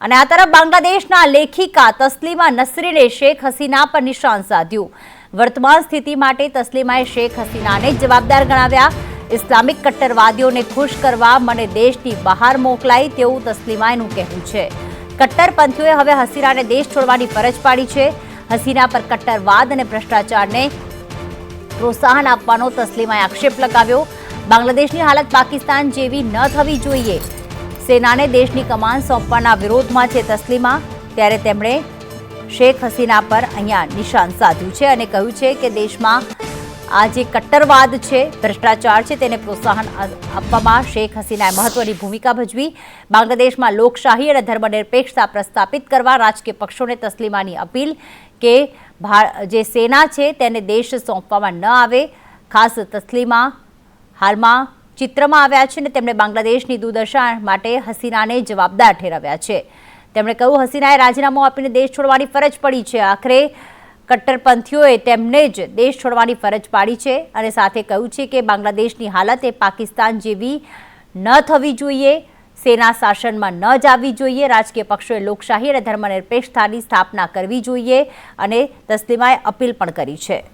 અને આ તરફ બાંગ્લાદેશના લેખિકા તસ્લીમા નસરીને શેખ હસીના પર નિશાન સાધ્યું. વર્તમાન સ્થિતિ માટે તસ્લીમાએ શેખ હસીનાને જવાબદાર ગણાવ્યા. ઇસ્લામિક કટ્ટરવાદીઓને ખુશ કરવા મને દેશની બહાર મોકલાઈ તેવું તસ્લીમાએનું કહેવું છે. કટ્ટરપંથીઓએ હવે હસીનાને દેશ છોડવાની ફરજ પાડી છે. હસીના પર કટ્ટરવાદ અને ભ્રષ્ટાચારને પ્રોત્સાહન આપવાનો તસ્લીમાએ આક્ષેપ લગાવ્યો. બાંગ્લાદેશની હાલત પાકિસ્તાન જેવી ન થવી જોઈએ. સેનાને દેશની કમાન સોંપવાના વિરોધમાં છે તસ્લીમા, ત્યારે તેમણે શેખ હસીના પર અહીંયા નિશાન સાધ્યું છે અને કહ્યું છે કે દેશમાં આ જે કટ્ટરવાદ છે, ભ્રષ્ટાચાર છે, તેને પ્રોત્સાહન આપવામાં શેખ હસીનાએ મહત્વની ભૂમિકા ભજવી. બાંગ્લાદેશમાં લોકશાહી અને ધર્મનિરપેક્ષતા પ્રસ્થાપિત કરવા રાજકીય પક્ષોને તસ્લીમાની અપીલ કે જે સેના છે તેને દેશ સોંપવામાં ન આવે. ખાસ તસ્લીમા હાલમાં ચિત્રમાં આવ્યા છે અને તેમણે બાંગ્લાદેશની દુર્દશા માટે હસીનાને જવાબદાર ઠેરવ્યા છે. તેમણે કહ્યું, હસીનાએ રાજીનામું આપીને દેશ છોડવાની ફરજ પડી છે. આખરે કટ્ટરપંથીઓએ તેમને જ દેશ છોડવાની ફરજ પાડી છે અને સાથે કહ્યું છે કે બાંગ્લાદેશની હાલત એ પાકિસ્તાન જેવી ન થવી જોઈએ, સેના શાસનમાં ન જવી જોઈએ, રાજકીય પક્ષોએ લોકશાહી અને ધર્મનિરપેક્ષતાની સ્થાપના કરવી જોઈએ અને તસ્લીમાએ અપીલ પણ કરી છે.